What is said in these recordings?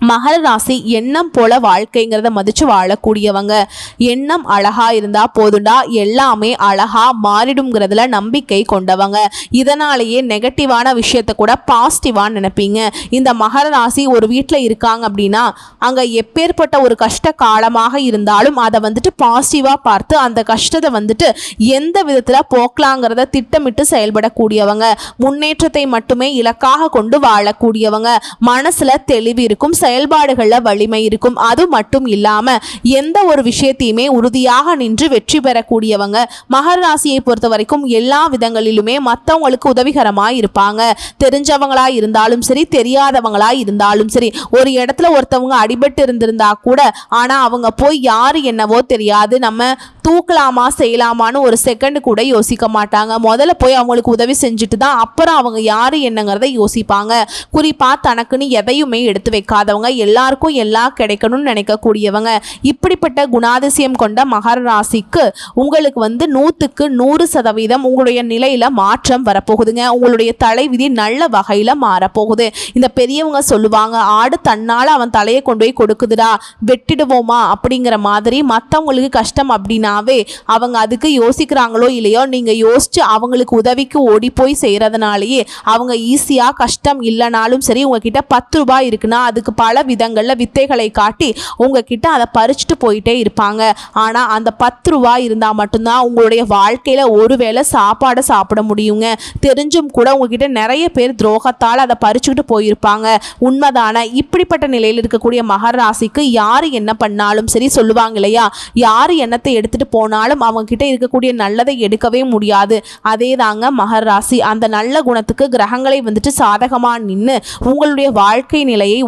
மகர ராசி எண்ணம் போல வாழ்க்கைங்கிறத மதிச்சு வாழக்கூடியவங்க. எண்ணம் அழகா இருந்தா போதுண்டா எல்லாமே அழகா மாறிடுங்கிறதுல நம்பிக்கை கொண்டவங்க. இதனாலேயே நெகட்டிவான விஷயத்த கூட பாசிட்டிவா நினைப்பீங்க. இந்த மகர ராசி ஒரு வீட்டில் இருக்காங்க அப்படின்னா அங்க எப்பேற்பட்ட ஒரு கஷ்ட காலமாக இருந்தாலும் அதை வந்துட்டு பாசிட்டிவா பார்த்து அந்த கஷ்டத்தை வந்துட்டு எந்த விதத்துல போக்கலாங்கிறத திட்டமிட்டு செயல்படக்கூடியவங்க. முன்னேற்றத்தை மட்டுமே இலக்காக கொண்டு வாழக்கூடியவங்க. மனசுல தெளிவு இருக்கும் செயல்பாடுகளில் வலிமை இருக்கும். அது மட்டும் இல்லாமல் எந்த ஒரு விஷயத்தையுமே உறுதியாக நின்று வெற்றி பெறக்கூடியவங்க மகர ராசியை பொறுத்த வரைக்கும் எல்லா விதங்களிலுமே மற்றவங்களுக்கு உதவிகரமாக இருப்பாங்க. தெரிஞ்சவங்களா இருந்தாலும் சரி தெரியாதவங்களா இருந்தாலும் சரி ஒரு இடத்துல ஒருத்தவங்க அடிபட்டு இருந்திருந்தா கூட ஆனால் அவங்க போய் யார் என்னவோ தெரியாது. நம்ம தூக்கலாமா செய்யலாமான்னு ஒரு செகண்ட் கூட யோசிக்க மாட்டாங்க. முதல்ல போய் அவங்களுக்கு உதவி செஞ்சுட்டு தான் அப்புறம் அவங்க யார் என்னங்கிறத யோசிப்பாங்க. குறிப்பாக தனக்குன்னு எதையுமே எடுத்து வைக்காத வைக்காதவங்க எல்லாருக்கும் எல்லாம் கிடைக்கணும்னு நினைக்கக்கூடியவங்க. இப்படிப்பட்ட குணாதிசயம் கொண்ட மகர ராசிக்கு உங்களுக்கு வந்து நூற்றுக்கு நூறு சதவீதம் உங்களுடைய நிலையில் மாற்றம் வரப்போகுதுங்க. உங்களுடைய தலைவிதி நல்ல வகையில் மாறப்போகுது. இந்த பெரியவங்க சொல்லுவாங்க ஆடு தன்னால் அவன் தலையை கொண்டு போய் கொடுக்குதுடா வெட்டிடுவோமா? அப்படிங்கிற மாதிரி மற்றவங்களுக்கு கஷ்டம் அப்படின்னாவே அவங்க அதுக்கு யோசிக்கிறாங்களோ இல்லையோ நீங்கள் யோசிச்சு அவங்களுக்கு உதவிக்கு ஓடி போய் செய்கிறதுனாலேயே அவங்க ஈஸியாக கஷ்டம் இல்லைனாலும் சரி உங்ககிட்ட பத்து ரூபாய் இருக்குன்னா அதுக்கு பல விதங்களில் வித்தைகளை காட்டி உங்ககிட்ட அதை பறிச்சுட்டு போயிட்டே இருப்பாங்க. ஆனால் அந்த பத்து ரூபா இருந்தால் மட்டும்தான் உங்களுடைய வாழ்க்கையில் ஒருவேளை சாப்பாடை சாப்பிட முடியுங்க. தெரிஞ்சும் கூட உங்ககிட்ட நிறைய பேர் துரோகத்தால் அதை பறிச்சுக்கிட்டு போயிருப்பாங்க. உண்மைதான? இப்படிப்பட்ட நிலையில் இருக்கக்கூடிய மகர ராசிக்கு யார் என்ன பண்ணாலும் சரி சொல்லுவாங்க இல்லையா? யார் எண்ணத்தை எடுத்துகிட்டு போனாலும் அவங்கக்கிட்ட இருக்கக்கூடிய நல்லதை எடுக்கவே முடியாது. அதே தாங்க மகர ராசி. அந்த நல்ல குணத்துக்கு கிரகங்களை வந்துட்டு சாதகமாக நின்று உங்களுடைய வாழ்க்கை நிலையை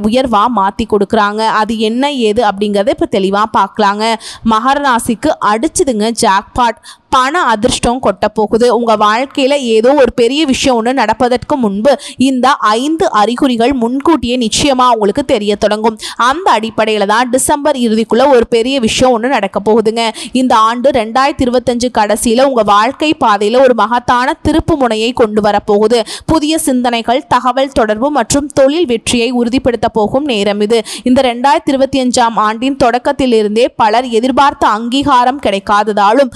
உயர்வா மாற்றி கொடுக்குறாங்க. அது என்ன ஏது அப்படிங்கிறத இப்போ தெளிவாக பார்க்கலாங்க. மகர ராசிக்கு அடிச்சுதுங்க ஜாக்பாட் பண அதிர்ஷ்டம் கொட்ட போகுது உங்கள் வாழ்க்கையில் ஏதோ ஒரு பெரிய விஷயம் ஒன்று நடப்பதற்கு முன்பு இந்த ஐந்து அறிகுறிகள் முன்கூட்டியே நிச்சயமாக உங்களுக்கு தெரிய தொடங்கும். அந்த அடிப்படையில் தான் டிசம்பர் இறுதிக்குள்ளே ஒரு பெரிய விஷயம் ஒன்று நடக்க போகுதுங்க. இந்த ஆண்டு ரெண்டாயிரத்தி இருபத்தஞ்சு கடைசியில் உங்கள் வாழ்க்கை பாதையில் ஒரு மகத்தான திருப்பு முனையை கொண்டு வரப்போகுது புதிய சிந்தனைகள் தகவல் தொடர்பு மற்றும் தொழில் வெற்றியை உறுதிப்படுத்த போகும் நேரம் இது. இந்த ரெண்டாயிரத்தி இருபத்தி அஞ்சாம் ஆண்டின் தொடக்கத்திலிருந்தே பலர் எதிர்பார்த்த அங்கீகாரம் கிடைக்காததாலும்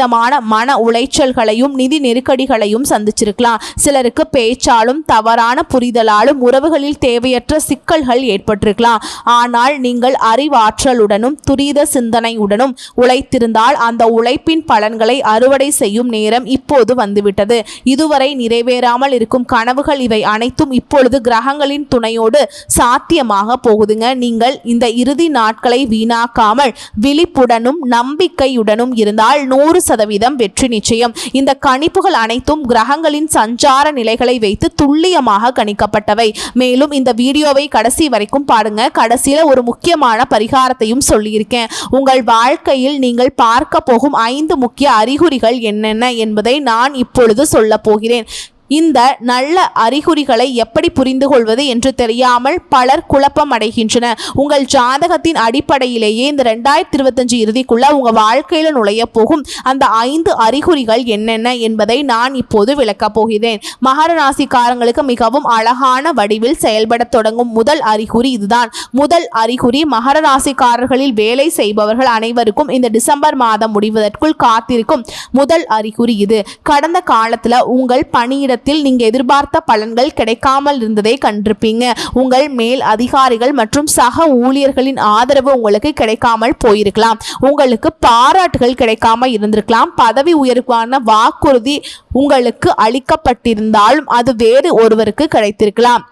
பலவிதமான மன உளைச்சல்களையும் நிதி நெருக்கடிகளையும் சந்திச்சிருக்கலாம். சிலருக்கு பேச்சாலும் தவறான புரிதலாலும் உறவுகளில் தேவையற்ற சிக்கல்கள் ஏற்பட்டிருக்கலாம். ஆனால் நீங்கள் அறிவாற்றலுடனும் துரித சிந்தனையுடனும் உழைத்திருந்தால் அந்த உழைப்பின் பலன்களை அறுவடை செய்யும் நேரம் இப்போது வந்துவிட்டது. இதுவரை நிறைவேறாமல் இருக்கும் கனவுகள் இவை அனைத்தும் இப்பொழுது கிரகங்களின் துணையோடு சாத்தியமாக போகுதுங்க. நீங்கள் இந்த இறுதி நாட்களை வீணாக்காமல் விழிப்புடனும் நம்பிக்கையுடனும் இருந்தால் நூறு சதவீதம் வெற்றி நிச்சயம். இந்த கணிப்புகள் அனைத்தும் கிரகங்களின் சஞ்சார நிலைகளை வைத்து துல்லியமாக கணிக்கப்பட்டவை. மேலும் இந்த வீடியோவை கடைசி வரைக்கும் பாருங்க. கடைசியில ஒரு முக்கியமான பரிகாரத்தையும் சொல்லியிருக்கேன். உங்கள் வாழ்க்கையில் நீங்கள் பார்க்க போகும் ஐந்து முக்கிய அறிகுறிகள் என்னென்ன என்பதை நான் இப்பொழுது சொல்ல போகிறேன். இந்த நல்ல அறிகுறிகளை எப்படி புரிந்து கொள்வது என்று தெரியாமல் பலர் குழப்பம் அடைகின்றனர் உங்கள் ஜாதகத்தின் அடிப்படையிலேயே இந்த ரெண்டாயிரத்தி இருபத்தஞ்சு இறுதிக்குள்ள உங்கள் வாழ்க்கையில் நுழைய போகும் அந்த ஐந்து அறிகுறிகள் என்னென்ன என்பதை நான் இப்போது விளக்கப் போகிறேன். மகர ராசிக்காரங்களுக்கு மிகவும் அழகான வடிவில் செயல்பட தொடங்கும் முதல் அறிகுறி இதுதான். முதல் அறிகுறி மகர ராசிக்காரர்களில் வேலை செய்பவர்கள் அனைவருக்கும் இந்த டிசம்பர் மாதம் முடிவதற்குள் காத்திருக்கும் முதல் அறிகுறி இது. கடந்த காலத்தில் உங்கள் பணியிட நேரத்தில் நீங்க எதிர்பார்த்த பலன்கள் கிடைக்காமல் இருந்ததை கண்டிருப்பீங்க. உங்கள் மேல் அதிகாரிகள் மற்றும் சக ஊழியர்களின் ஆதரவு உங்களுக்கு கிடைக்காமல் போயிருக்கலாம். உங்களுக்கு பாராட்டுகள் கிடைக்காம இருந்திருக்கலாம். பதவி உயர்வான வாக்குறுதி உங்களுக்கு அளிக்கப்பட்டிருந்தாலும் அது வேறு ஒருவருக்கு கிடைத்திருக்கலாம்.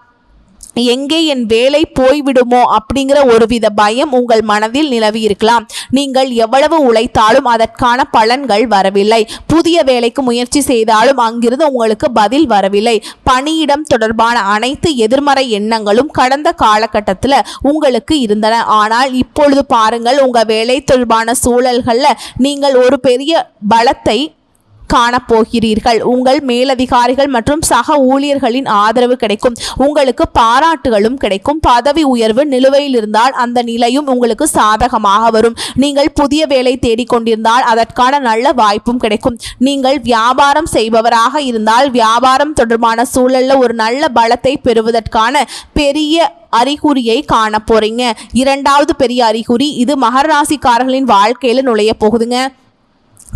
எங்கே என் வேலை போய்விடுமோ அப்படிங்கிற ஒருவித பயம் உங்கள் மனதில் நிலவி இருக்கலாம். நீங்கள் எவ்வளவு உழைத்தாலும் அதற்கான பலன்கள் வரவில்லை. புதிய வேலைக்கு முயற்சி செய்தாலும் அங்கிருந்து உங்களுக்கு பதில் வரவில்லை. பணியிடம் தொடர்பான அனைத்து எதிர்மறை எண்ணங்களும் கடந்த காலகட்டத்தில் உங்களுக்கு இருந்தன. ஆனால் இப்பொழுது பாருங்கள் உங்கள் வேலை தொடர்பான சூழல்களில் நீங்கள் ஒரு பெரிய பலத்தை காணப்போகிறீர்கள். உங்கள் மேலதிகாரிகள் மற்றும் சக ஊழியர்களின் ஆதரவு கிடைக்கும். உங்களுக்கு பாராட்டுகளும் கிடைக்கும். பதவி உயர்வு நிலுவையில் இருந்தால் அந்த நிலையும் உங்களுக்கு சாதகமாக வரும். நீங்கள் புதிய வேலை தேடிக்கொண்டிருந்தால் அதற்கான நல்ல வாய்ப்பும் கிடைக்கும். நீங்கள் வியாபாரம் செய்பவராக இருந்தால் வியாபாரம் தொடர்பான சூழல்ல ஒரு நல்ல பலத்தை பெறுவதற்கான பெரிய அறிகுறியை காண போறீங்க இரண்டாவது பெரிய அறிகுறி இது மகர ராசிக்காரர்களின் வாழ்க்கையில நுழைய போகுதுங்க.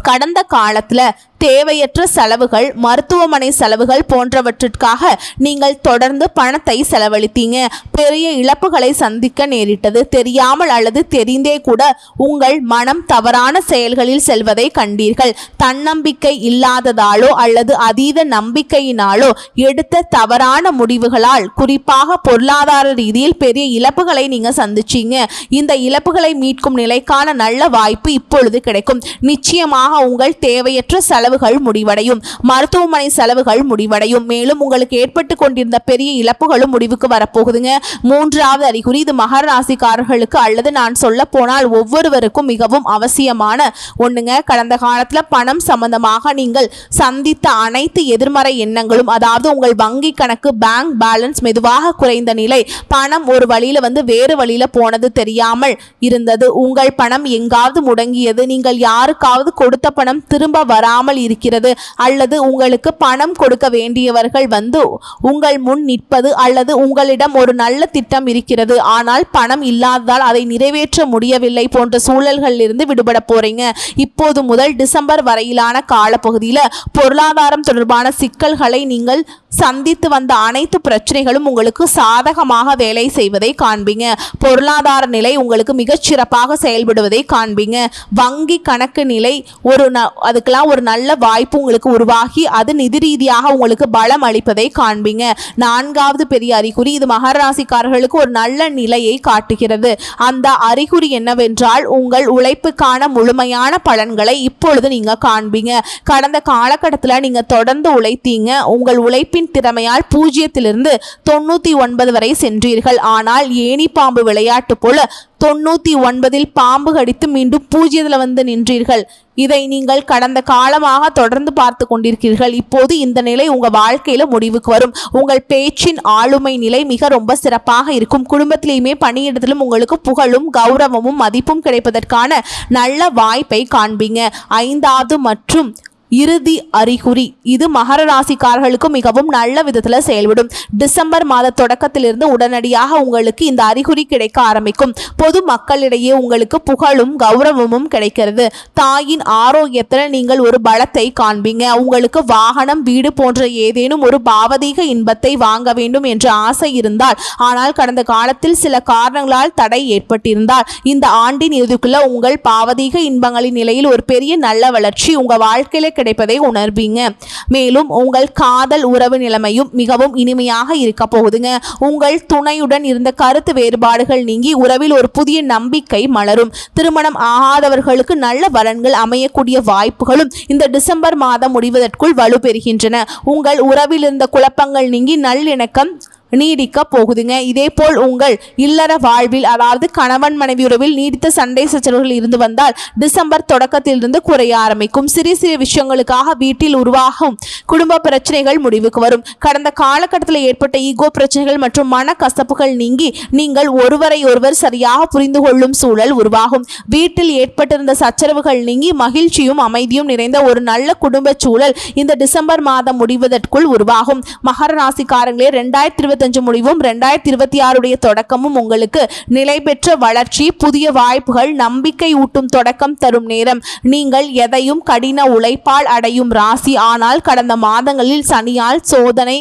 கடந்த காலத்தில் தேவையற்ற செலவுகள் மருத்துவமனை செலவுகள் போன்றவற்றிற்காக நீங்கள் தொடர்ந்து பணத்தை செலவழித்தீங்க. பெரிய இழப்புகளை சந்திக்க நேரிட்டது. தெரியாமல் அல்லது தெரிந்தே கூட உங்கள் மனம் தவறான செயல்களில் செல்வதை கண்டீர்கள். தன்னம்பிக்கை இல்லாததாலோ அல்லது அதீத நம்பிக்கையினாலோ எடுத்த தவறான முடிவுகளால் குறிப்பாக பொருளாதார ரீதியில் பெரிய இழப்புகளை நீங்க சந்திச்சீங்க. இந்த இழப்புகளை மீட்கும் நிலைக்கான நல்ல வாய்ப்பு இப்பொழுது கிடைக்கும். நிச்சயமாக உங்கள் தேவையற்ற செலவுகள் முடிவடையும். மருத்துவமனை செலவுகள் முடிவடையும். மேலும் உங்களுக்கு ஏற்பட்டு கொண்டிருந்த பெரிய இழப்புகளும் முடிவுக்கு வரப்போகுதுங்க. மூன்றாவது அறிகுறி இது மகர ராசிக்காரர்களுக்கு அல்லது நான் சொல்ல போனால் ஒவ்வொருவருக்கும் மிகவும் அவசியமான ஒண்ணுங்க. கடந்த காலத்துல பணம் சம்பந்தமாக நீங்கள் சந்தித்த அனைத்து எதிர்மறை எண்ணங்களும் அதாவது உங்கள் வங்கி கணக்கு பேங்க் பேலன்ஸ் மெதுவாக குறைந்த நிலை பணம் ஒரு வழியில வந்து வேறு வழியில போனது தெரியாமல் இருந்தது. உங்கள் பணம் எங்காவது முடங்கியது. நீங்கள் யாருக்காவது கொடுத்து பணம் திரும்ப வராமல் இருக்கிறது. அல்லது உங்களுக்கு பணம் கொடுக்க வேண்டியவர்கள் வந்து உங்கள் முன் நிற்பது அல்லது உங்களிடம் ஒரு நல்ல திட்டம் இருக்கிறது. ஆனால் பணம் இல்லாததால் அதை நிறைவேற்ற முடியவில்லை போன்ற சூழல்களிலிருந்து விடுபட போறீங்க. இப்போது முதல் டிசம்பர் வரையிலான காலப்பகுதியில் பொருளாதாரம் தொடர்பான சிக்கல்களை நீங்கள் சந்தித்து வந்த அனைத்து பிரச்சனைகளும் உங்களுக்கு சாதகமாக வேலை செய்வதை காண்பீங்க. பொருளாதார நிலை உங்களுக்கு மிகச் சிறப்பாக செயல்படுவதை காண்பீங்க. வங்கி கணக்கு நிலை ஒரு ந அதுக்கெல்லாம் ஒரு நல்ல வாய்ப்பு உங்களுக்கு உருவாகி அது நிதி ரீதியாக உங்களுக்கு பலம் அளிப்பதை காண்பீங்க. நான்காவது பெரிய அறிகுறி இது மகர ராசிக்காரர்களுக்கு ஒரு நல்ல நிலையை காட்டுகிறது. அந்த அறிகுறி என்னவென்றால் உங்கள் உழைப்புக்கான முழுமையான பலன்களை இப்பொழுது நீங்க காண்பீங்க. கடந்த காலகட்டத்தில் நீங்க தொடர்ந்து உழைத்தீங்க. உங்கள் உழைப்பின் திறமையால் பூஜ்ஜியத்திலிருந்து தொண்ணூத்தி ஒன்பது வரை சென்றீர்கள். ஆனால் ஏணி பாம்பு விளையாட்டு போல தொண்ணூத்தி ஒன்பதில் பாம்பு கடித்து மீண்டும் பூஜ்ஜியத்தில் வந்து நின்றீர்கள். இதை நீங்கள் கடந்த காலமாக தொடர்ந்து பார்த்து கொண்டிருக்கிறீர்கள். இப்போது இந்த நிலை உங்க வாழ்க்கையில முடிவுக்கு வரும். உங்கள் பேச்சின் ஆளுமை நிலை மிக ரொம்ப சிறப்பாக இருக்கும். குடும்பத்திலேயுமே பணியிடத்திலும் உங்களுக்கு புகழும் கௌரவமும் மதிப்பும் கிடைப்பதற்கான நல்ல வாய்ப்பை காண்பீங்க. ஐந்தாவது மற்றும் இறுதி அறிகுறி. இது மகர ராசிக்காரர்களுக்கு மிகவும் நல்ல விதத்தில் செயல்படும். டிசம்பர் மாத தொடக்கத்திலிருந்து உடனடியாக உங்களுக்கு இந்த அறிகுறி கிடைக்க ஆரம்பிக்கும். பொது மக்களிடையே உங்களுக்கு புகழும் கௌரவமும் கிடைக்கிறது. தாயின் ஆரோக்கியத்தில் நீங்கள் ஒரு பலத்தை காண்பீங்க. உங்களுக்கு வாகனம் வீடு போன்ற ஏதேனும் ஒரு பாவதீக இன்பத்தை வாங்க வேண்டும் என்ற ஆசை இருந்தால் ஆனால் கடந்த காலத்தில் சில காரணங்களால் தடை ஏற்பட்டிருந்தால் இந்த ஆண்டின் இறுதிக்குள்ள உங்கள் பாவதீக இன்பங்களின் நிலையில் ஒரு பெரிய நல்ல வளர்ச்சி உங்கள் வாழ்க்கையில் கிடைப்பதை உணர்வீங்க. மேலும் உங்கள் காதல் உறவு நிலைமையும் மிகவும் இனிமையாக இருக்க போகுதுங்க. உங்கள் துணையுடன் இருந்த கருத்து வேறுபாடுகள் நீங்கி உறவில் ஒரு புதிய நம்பிக்கை மலரும். திருமணம் ஆகாதவர்களுக்கு நல்ல வரன்கள் அமையக்கூடிய வாய்ப்புகளும் இந்த டிசம்பர் மாதம் முடிவதற்குள் வலுப்பெறுகின்றன. உங்கள் உறவில் இருந்த குழப்பங்கள் நீங்கி நல்லிணக்கம் நீடிக்க போகுதுங்க. இதேபோல் உங்கள் இல்லற வாழ்வில் அதாவது கணவன் மனைவி உறவில் நீடித்த சண்டை சச்சரவுகள் இருந்து வந்தால் டிசம்பர் தொடக்கத்திலிருந்து குறைய ஆரம்பிக்கும். சிறிய சிறிய விஷயங்களுக்காக வீட்டில் உருவாகும் குடும்ப பிரச்சனைகள் முடிவுக்கு வரும். கடந்த காலகட்டத்தில் ஏற்பட்ட ஈகோ பிரச்சனைகள் மற்றும் மன கசப்புகள் நீங்கி நீங்கள் ஒருவரை ஒருவர் சரியாக புரிந்து கொள்ளும் சூழல் உருவாகும். வீட்டில் ஏற்பட்டிருந்த சச்சரவுகள் நீங்கி மகிழ்ச்சியும் அமைதியும் நிறைந்த ஒரு நல்ல குடும்ப சூழல் இந்த டிசம்பர் மாதம் முடிவதற்குள் உருவாகும். மகர ராசிக்காரங்களே ரெண்டாயிரத்தி இருபத்தி இருபத்தஞ்சு முடிவும் ரெண்டாயிரத்தி இருபத்தி ஆறுடைய தொடக்கமும் உங்களுக்கு நிலை பெற்ற வளர்ச்சி புதிய வாய்ப்புகள் நம்பிக்கை ஊட்டும் தொடக்கம் தரும் நேரம். நீங்கள் எதையும் கடின உழைப்பால் அடையும் ராசி. ஆனால் கடந்த மாதங்களில் சனியால் சோதனை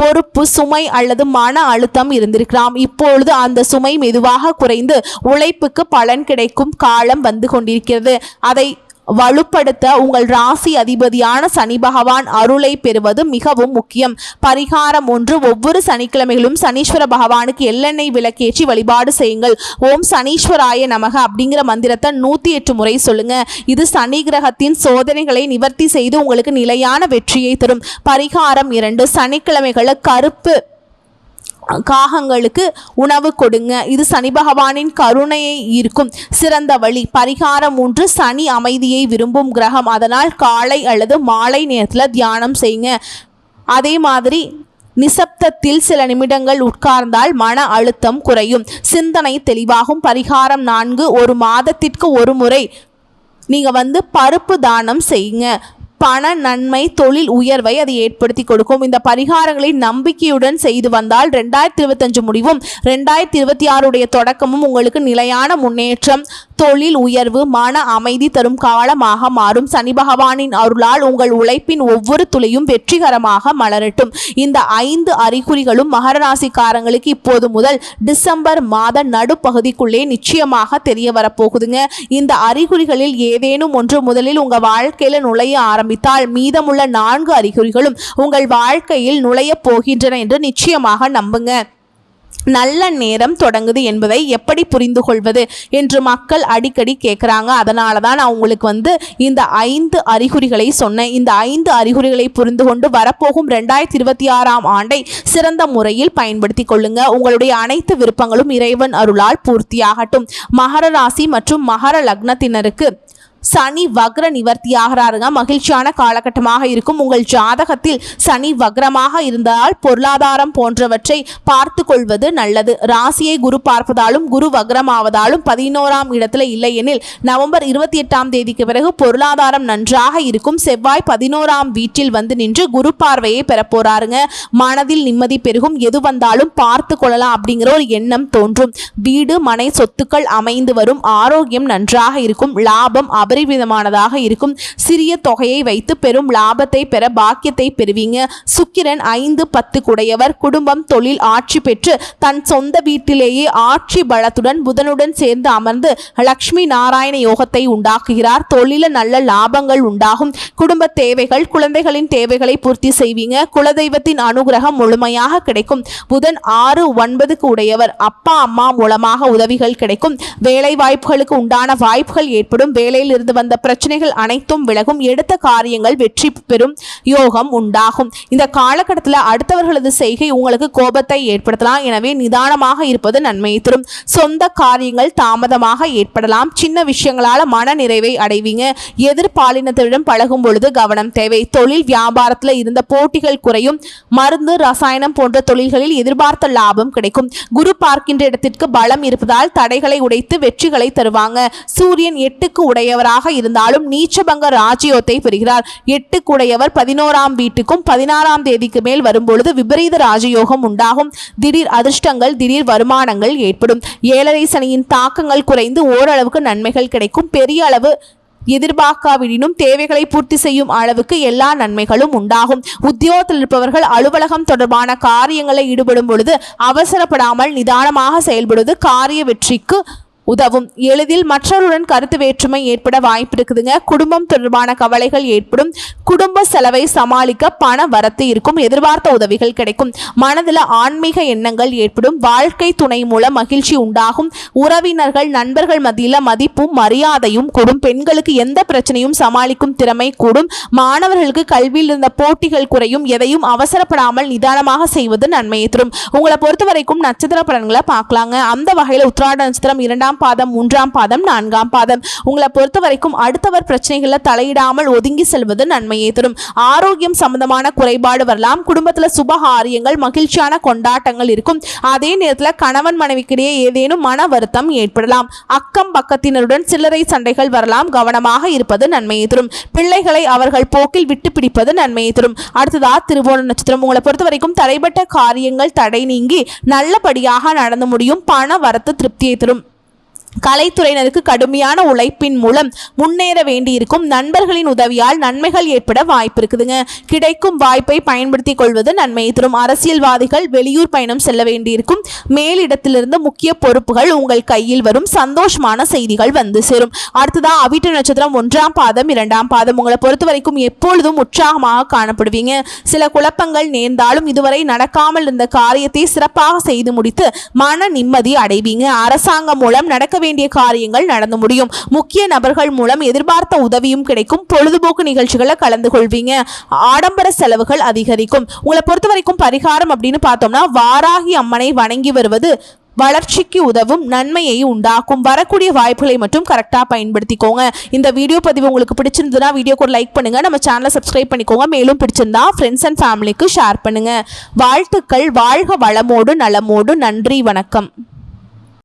பொறுப்பு சுமை அல்லது மன அழுத்தம் இருந்திருக்கலாம். இப்பொழுது அந்த சுமை மெதுவாக குறைந்து உழைப்புக்கு பலன் கிடைக்கும் காலம் வந்து கொண்டிருக்கிறது. அதை வலுப்படுத்த உங்கள் ராசி அதிபதியான சனி பகவான் அருளை பெறுவது மிகவும் முக்கியம். பரிகாரம் ஒன்று ஒவ்வொரு சனிக்கிழமைகளும் சனீஸ்வர பகவானுக்கு எள்ளெண்ணெய் விளக்கேற்றி வழிபாடு செய்யுங்கள். ஓம் சனீஸ்வராய நமக அப்படிங்கிற மந்திரத்தை நூற்றி எட்டு முறை சொல்லுங்க. இது சனி கிரகத்தின் சோதனைகளை நிவர்த்தி செய்து உங்களுக்கு நிலையான வெற்றியை தரும். பரிகாரம் இரண்டு சனிக்கிழமைகளை கருப்பு காகங்களுக்கு உணவு கொடுங்க. இது சனி பகவானின் கருணையை ஈர்க்கும். சிறந்த வழி. பரிகாரம் ஒன்று சனி அமைதியை விரும்பும் கிரகம். அதனால் காலை அல்லது மாலை நேரத்தில் தியானம் செய்யுங்க. அதே மாதிரி நிசப்தத்தில் சில நிமிடங்கள் உட்கார்ந்தால் மன அழுத்தம் குறையும். சிந்தனை தெளிவாகும். பரிகாரம் நான்கு. ஒரு மாதத்திற்கு ஒரு முறை நீங்கள் வந்து பருப்பு தானம் செய்யுங்க. பண நன்மை தொழில் உயர்வை அது ஏற்படுத்தி கொடுக்கும். இந்த பரிகாரங்களை நம்பிக்கையுடன் செய்து வந்தால் ரெண்டாயிரத்தி இருபத்தஞ்சு முடிவும் ரெண்டாயிரத்தி இருபத்தி ஆறுடைய தொடக்கமும் உங்களுக்கு நிலையான முன்னேற்றம் தொழில் உயர்வு மன அமைதி தரும் காலமாக மாறும். சனி பகவானின் அருளால் உங்கள் உழைப்பின் ஒவ்வொரு துளையும் வெற்றிகரமாக மலரட்டும். இந்த ஐந்து அறிகுறிகளும் மகர ராசிக்காரங்களுக்கு இப்போது முதல் டிசம்பர் மாத நடுப்பகுதிக்குள்ளே நிச்சயமாக தெரிய வரப்போகுதுங்க இந்த அறிகுறிகளில் ஏதேனும் ஒன்று முதலில் உங்கள் வாழ்க்கையில் நுழைய ஆரம்பித்தால் மீதமுள்ள நான்கு அறிகுறிகளும் உங்கள் வாழ்க்கையில் நுழையப் போகின்றன என்று நிச்சயமாக நம்புங்க. நல்ல நேரம் தொடங்குது என்பதை எப்படி புரிந்து கொள்வது என்று மக்கள் அடிக்கடி கேட்குறாங்க அதனால தான் நான் உங்களுக்கு வந்து இந்த ஐந்து அறிகுறிகளை சொன்னேன். இந்த ஐந்து அறிகுறிகளை புரிந்து கொண்டு வரப்போகும் ரெண்டாயிரத்தி இருபத்தி ஆறாம் ஆண்டை சிறந்த முறையில் பயன்படுத்தி கொள்ளுங்க. உங்களுடைய அனைத்து விருப்பங்களும் இறைவன் அருளால் பூர்த்தியாகட்டும். மகர ராசி மற்றும் மகர லக்னத்தினருக்கு சனி வக்ர நிவர்த்தி ஆகிறாருங்க மகிழ்ச்சியான காலகட்டமாக இருக்கும். உங்கள் ஜாதகத்தில் சனி வக்ரமாக இருந்தால் பொருளாதாரம் போன்றவற்றை பார்த்து கொள்வது நல்லது. ராசியை குரு பார்ப்பதாலும் குரு வக்ரமாவதாலும் பதினோராம் இடத்துல இல்லையெனில் நவம்பர் இருபத்தி எட்டாம் தேதிக்கு பிறகு பொருளாதாரம் நன்றாக இருக்கும். செவ்வாய் பதினோராம் வீட்டில் வந்து நின்று குரு பார்வையை பெறப்போறாருங்க. மனதில் நிம்மதி பெருகும். எது வந்தாலும் பார்த்து கொள்ளலாம் அப்படிங்கிற ஒரு எண்ணம் தோன்றும். வீடு மனை சொத்துக்கள் அமைந்து வரும். ஆரோக்கியம் நன்றாக இருக்கும். லாபம் அபரிமிதமானதாக இருக்கும். சிறிய தொகையை வைத்து பெரும் லாபத்தை பெற பாக்கியத்தை பெறுவீங்க. சுக்கிரன் ஐந்து பத்து குடையவர் குடும்பம் தொழில் ஆட்சி பெற்று தன் சொந்த வீட்டிலேயே ஆட்சி பலத்துடன் புதனுடன் சேர்ந்து அமர்ந்து லக்ஷ்மி நாராயண யோகத்தை உண்டாக்குகிறார். தொழில நல்ல லாபங்கள் உண்டாகும். குடும்ப தேவைகள் குழந்தைகளின் தேவைகளை பூர்த்தி செய்வீங்க. குலதெய்வத்தின் அனுகிரகம் முழுமையாக கிடைக்கும். புதன் ஆறு ஒன்பதுக்கு உடையவர். அப்பா அம்மா மூலமாக உதவிகள் கிடைக்கும். வேலை வாய்ப்புகளுக்கு உண்டான வாய்ப்புகள் ஏற்படும். வேலையில் இருந்து வந்த பிரச்சனைகள் அனைத்தும் விலகும். எடுத்த காரியங்கள் வெற்றி பெறும் யோகம் உண்டாகும். இந்த காலகட்டத்தில் அடுத்தவர்களது செய்கை உங்களுக்கு கோபத்தை ஏற்படுத்தலாம். எனவே நிதானமாக இருப்பது நன்மையை தரும். சொந்த காரியங்கள் தாமதமாக ஏற்படலாம். சின்ன விஷயங்களால் மன நிறைவை அடைவீங்க. எதிர்பாலினத்திடம் பழகும் பொழுது கவனம் தேவை. தொழில் வியாபாரத்தில் இருந்த போட்டிகள் குறையும். மருந்து ரசாயனம் போன்ற தொழில்களில் எதிர்பார்த்த லாபம் கிடைக்கும். குரு பார்க்கின்ற இடத்திற்கு பலம் இருப்பதால் தடைகளை உடைத்து வெற்றிகளை தருவாங்க. சூரியன் எட்டுக்கு உடையவராக இருந்தாலும் நீச்சபங்க ராஜயோகத்தை பெறுகிறார். எட்டு குடையவர் பதினோராம் வீட்டுக்கும் பதினாறாம் தேதிக்கு மேல் வரும்பொழுது விபரீத ராஜயோகம் உண்டாகும். திடீர் அதிர்ஷ்டங்கள் திடீர் வருமானங்கள் ஏற்படும். ஏழரை சனியின் தாக்கங்கள் குறைந்து ஓரளவுக்கு நன்மைகள் கிடைக்கும். பெரிய அளவு எதிர்பார்க்காவிடினும் தேவைகளை பூர்த்தி செய்யும் அளவுக்கு எல்லா நன்மைகளும் உண்டாகும். உத்தியோகத்தில் இருப்பவர்கள் அலுவலகம் தொடர்பான காரியங்களை ஈடுபடும் பொழுது அவசரப்படாமல் நிதானமாக செயல்படுவது காரிய வெற்றிக்கு உதவும். எளிதில் மற்றவருடன் கருத்து வேற்றுமை ஏற்பட வாய்ப்பு இருக்குதுங்க. குடும்பம் தொடர்பான கவலைகள் ஏற்படும். குடும்ப செலவை சமாளிக்க பண வரத்து இருக்கும். எதிர்பார்த்த உதவிகள் கிடைக்கும். மனதில் ஆன்மீக எண்ணங்கள் ஏற்படும். வாழ்க்கை துணை மூலம் மகிழ்ச்சி உண்டாகும். உறவினர்கள் நண்பர்கள் மத்தியில் மதிப்பும் மரியாதையும் கூடும். பெண்களுக்கு எந்த பிரச்சனையும் சமாளிக்கும் திறமை கூடும். மாணவர்களுக்கு கல்வியில் இருந்த போட்டிகள் குறையும். எதையும் அவசரப்படாமல் நிதானமாக செய்வது நன்மையை தரும். உங்களை பொறுத்த வரைக்கும் நட்சத்திர பலன்களை பார்க்கலாங்க. அந்த வகையில் உத்திராட நட்சத்திரம் இரண்டாம் இரண்டாம் பாதம் மூன்றாம் பாதம் நான்காம் பாதம். உங்களை பொறுத்த வரைக்கும் அடுத்தவர் பிரச்சனைகளில் தலையிடாமல் ஒதுங்கி செல்வது நன்மையை தரும். ஆரோக்கியம் சம்பந்தமான குறைபாடு வரலாம். குடும்பத்தில் சுபகாரியங்கள் மகிழ்ச்சியான கொண்டாட்டங்கள் இருக்கும். அதே நேரத்தில் கணவன் மனைவிக்கிடையே ஏதேனும் மன வருத்தம் ஏற்படலாம். அக்கம் பக்கத்தினருடன் சில்லறை சண்டைகள் வரலாம். கவனமாக இருப்பது நன்மையை தரும். பிள்ளைகளை அவர்கள் போக்கில் விட்டு பிடிப்பது நன்மையை தரும். அடுத்ததா திருவோண நட்சத்திரம். உங்களை பொறுத்த வரைக்கும் தடைப்பட்ட காரியங்கள் தடை நீங்கி நல்லபடியாக நடந்து முடியும். பண வரத்து திருப்தியை தரும். கலைத்துறையினருக்கு கடுமையான உழைப்பின் மூலம் முன்னேற வேண்டியிருக்கும் நண்பர்களின் உதவியால் நன்மைகள் ஏற்பட வாய்ப்பு இருக்குதுங்க கிடைக்கும் வாய்ப்பை பயன்படுத்திக் கொள்வது நன்மையை தரும். அரசியல்வாதிகள் வெளியூர் பயணம் செல்ல வேண்டியிருக்கும். மேலிடத்திலிருந்து முக்கிய பொறுப்புகள் உங்கள் கையில் வரும். சந்தோஷமான செய்திகள் வந்து சேரும். அடுத்ததா அவிட்ட நட்சத்திரம் ஒன்றாம் பாதம் இரண்டாம் பாதம். உங்களை பொறுத்த வரைக்கும் எப்பொழுதும் உற்சாகமாக காணப்படுவீங்க. சில குழப்பங்கள் நேர்ந்தாலும் இதுவரை நடக்காமல் இருந்த காரியத்தை சிறப்பாக செய்து முடித்து மன நிம்மதி அடைவீங்க. அரசாங்கம் மூலம் நடக்க வேண்டிய காரியங்கள் நடந்து முடியும். முக்கிய நபர்கள் மூலம் எதிர்பார்த்த உதவியும் கிடைக்கும். பொழுதுபோக்கு நிகழ்ச்சிகளை கலந்து கொள்வீங்க. ஆடம்பர செலவுகள் அதிகரிக்கும். உங்களை பொறுத்த வரைக்கும் பரிகாரம் அப்படின்னு பார்த்தோம்னா வாராகி அம்மனை வணங்கி வருவது வளர்ச்சிக்கு உதவும் நன்மையை உண்டாக்கும். வரக்கூடிய வாய்ப்புகளை மட்டும் கரெக்டாக பயன்படுத்திக்கோங்க. இந்த வீடியோ பதிவு உங்களுக்கு பிடிச்சிருந்ததுன்னா வீடியோக்கு ஒரு லைக் பண்ணுங்கள் நம்ம சேனலை சப்ஸ்கிரைப் பண்ணிக்கோங்க. மேலும் பிடிச்சிருந்தா ஃப்ரெண்ட்ஸ் அண்ட் ஃபேமிலிக்கு ஷேர் பண்ணுங்க. வாழ்த்துக்கள். வாழ்க வளமோடு நலமோடு. நன்றி. வணக்கம்.